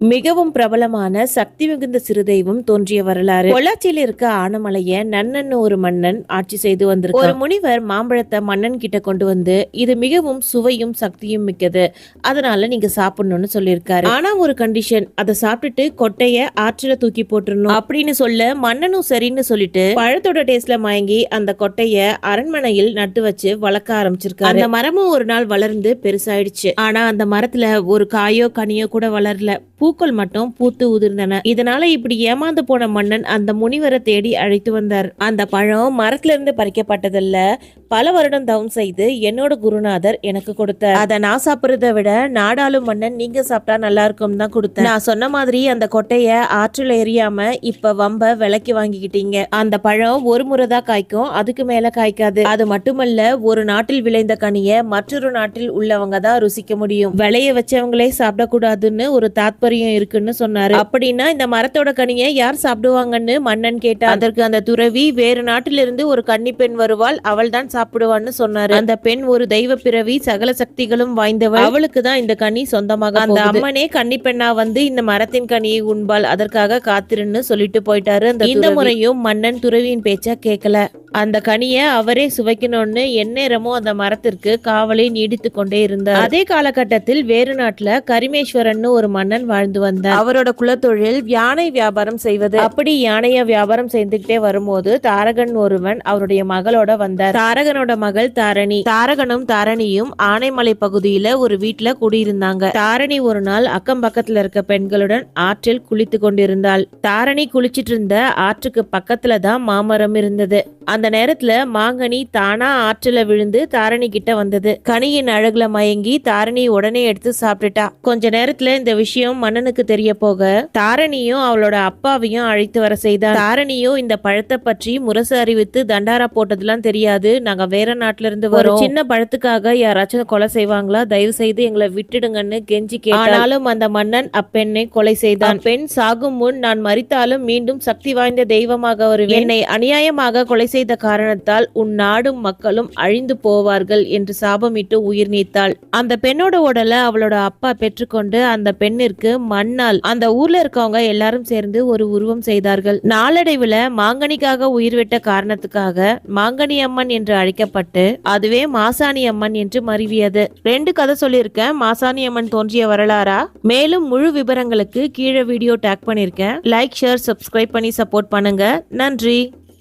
மிகவும் பிரபலமான சக்தி மிகுந்த சிறுதெய்வம் தோன்றிய வரலாறு. பொள்ளாச்சியில் இருக்க ஆனமலைய நன்னன் ஒரு மன்னன் ஆட்சி செய்து வந்திருக்க ஒரு முனிவர் மாம்பழத்தை மன்னன் கிட்ட கொண்டு வந்து இது மிகவும் சுவையும் சக்தியும் மிக்கது அதனால நீங்க சாப்பிடணும்னு சொல்லியிருக்காரு. ஆனா ஒரு கண்டிஷன் அதை சாப்பிட்டுட்டு கொட்டைய ஆற்றில தூக்கி போட்டுருணும் அப்படின்னு சொல்ல மன்னனும் சரின்னு சொல்லிட்டு பழத்தோட டேஸ்ட்ல மயங்கி அந்த கொட்டைய அரண்மனையில் நட்டு வச்சு வளர்க்க ஆரம்பிச்சிருக்காரு. அந்த மரமும் ஒரு நாள் வளர்ந்து பெருசாயிடுச்சு. ஆனா அந்த மரத்துல ஒரு காயோ கனியோ கூட வளரல. பூக்கள் மட்டும் பூத்து உதிர்ந்தன. இதனால இப்படி ஏமாந்து போன மன்னன் அந்த முனிவரை தேடி அழைத்து வந்தார். அந்த பழம் மரத்துல இருந்து பறிக்கப்பட்டதல்ல. பல வருடம் தவம் செய்து என்னோட குருநாதர் எனக்கு கொடுத்தார். அதை நான் சாப்பிட்றத விட நாடாளும் மன்னன் நீங்க சாப்பிட்டா நல்லா இருக்கும் தான் கொடுத்தேன். நான் சொன்ன மாதிரி அந்த கொட்டைய ஆற்றில் எரியாம இப்ப வம்ப விலைக்கு வாங்கிக்கிட்டீங்க. அந்த பழம் ஒரு முறை தான் காய்க்கும் அதுக்கு மேல காய்க்காது. அது மட்டுமல்ல ஒரு நாட்டில் விளைந்த கனிய மற்றொரு நாட்டில் உள்ளவங்க தான் ருசிக்க முடியும். விளைய வச்சவங்களே சாப்பிடக்கூடாதுன்னு ஒரு தாத்பரியம் இருக்குன்னு சொன்னாரு. அப்படின்னா இந்த மரத்தோட கனியை யார் சாப்பிடுவாங்கன்னு மன்னன் கேட்டா அதற்கு அந்த துறவி வேறு நாட்டிலிருந்து ஒரு கன்னி பெண் வருவாள் அவள் தான் சாப்பிடுவான்னு சொன்னாரு. அந்த பெண் ஒரு தெய்வ பிறவி சகல சக்திகளும் வாய்ந்தவள். அவளுக்கு தான் இந்த கனி சொந்தமாக அந்த அம்மனே கன்னி பெண்ணா வந்து இந்த மரத்தின் கனியை உண்பாள் அதற்காக காத்திருன்னு சொல்லிட்டு போயிட்டாரு. இந்த முறையும் மன்னன் துறவியின் பேச்ச கேட்கல அந்த கனியை அவரே சுவைக்கணும்னு எந்நேரமும் அந்த மரத்திற்கு காவலை நீடித்து கொண்டே இருந்தார். அதே காலகட்டத்தில் வேறு நாட்டுல கரிமேஸ்வரன் ஒரு மன்னன் வாழ்ந்து வந்தார். அவரோட குலத்தொழில் யானை வியாபாரம் செய்வது. அப்படி யானைய வியாபாரம் செய்துகிட்டே வரும்போது தாரகன் ஒருவன் அவருடைய மகளோட வந்தார். தாரகனோட மகள் தாரணி. தாரகனும் தாரணியும் ஆனைமலை பகுதியில ஒரு வீட்டுல குடியிருந்தாங்க. தாரணி ஒரு நாள் அக்கம் பக்கத்துல இருக்க பெண்களுடன் ஆற்றில் குளித்து கொண்டிருந்தாள். தாரணி குளிச்சிட்டு இருந்த ஆற்றுக்கு பக்கத்துல தான் மாமரம் இருந்தது. அந்த நேரத்துல மாங்கனி தானா ஆற்றுல விழுந்து தாரணி கிட்ட வந்தது. கனியின் அழகுல மயங்கி தாரணி உடனே எடுத்து சாப்பிட்டுட்டா. கொஞ்ச நேரத்துல இந்த விஷயம் மன்னனுக்கு தெரிய போக தாரணியும் அவளோட அப்பாவையும் அழைத்து வர செய்தார் தாரணியும் இந்த பழத்தை பற்றி முரசு அறிவித்து தண்டாரா போட்டதெல்லாம் தெரியாது. நாங்க வேற நாட்டுல இருந்து வரோம். சின்ன பழத்துக்காக யாராச்சும் கொலை செய்வாங்களா? தயவு செய்து எங்களை விட்டுடுங்கன்னு கெஞ்சி கேட்டாலும் அந்த மன்னன் அப்பெண்ணை கொலை செய்தான். பெண் சாகும் முன் நான் மரித்தாலும் மீண்டும் சக்தி வாய்ந்த தெய்வமாக வருவேன். என்னை அநியாயமாக கொலை செய்த காரணத்தால் உன் நாடும் மக்களும் அழிந்து போவார்கள் என்று சாபமிட்டு உயிர் நீத்தாள். அந்த பெண்ணோட உடலை அவளோட அப்பா பெற்றுக்கொண்டு அந்த பெண்ணிற்கு மண்ணால் அந்த ஊர்ல இருக்கவங்க எல்லாரும் சேர்ந்து ஒரு உருவம் செய்தார்கள். நாளடைவுல மாங்கனிக்காக உயிர் விட்ட காரணத்துக்காக மாங்கனி அம்மன் என்று அழைக்கப்பட்டு அதுவே மாசாணி அம்மன் என்று மருவியது. ரெண்டு கதை சொல்லியிருக்கேன். மாசாணி அம்மன் தோன்றிய வரலாறா? மேலும் முழு விவரங்களுக்கு கீழே வீடியோ டேக் பண்ணியிருக்கேன். லைக் ஷேர் சப்ஸ்கிரைப் பண்ணி சப்போர்ட் பண்ணுங்க. நன்றி.